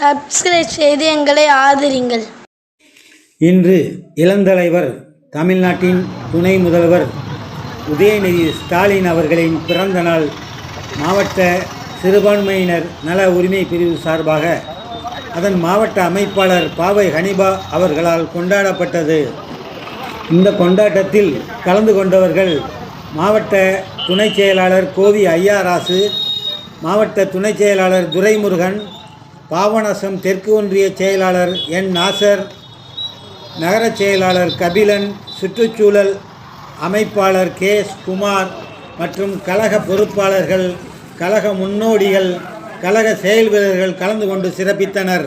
Subscribe செய்து எங்களை ஆதரிங்கள். இன்று இளந்தலைவர் தமிழ்நாட்டின் துணை முதல்வர் உதயநிதி ஸ்டாலின் அவர்களின் பிறந்த நாள் மாவட்ட சிறுபான்மையினர் நல உரிமை பிரிவு சார்பாக அதன் மாவட்ட அமைப்பாளர் பாவை ஹனிபா அவர்களால் கொண்டாடப்பட்டது. இந்த கொண்டாட்டத்தில் கலந்து கொண்டவர்கள் மாவட்ட துணைச் செயலாளர் கோவி ஐயாராசு மாவட்ட துணைச் செயலாளர் துரைமுருகன் பாபநாசம் தெற்கு ஒன்றிய செயலாளர் என். நாசர் நகரச் செயலாளர் கபிலன் சுற்றுச்சூழல் அமைப்பாளர் கே. எஸ் குமார் மற்றும் கழக பொறுப்பாளர்கள் கழக முன்னோடிகள் கழக செயல் வீரர்கள் கலந்து கொண்டு சிறப்பித்தனர்.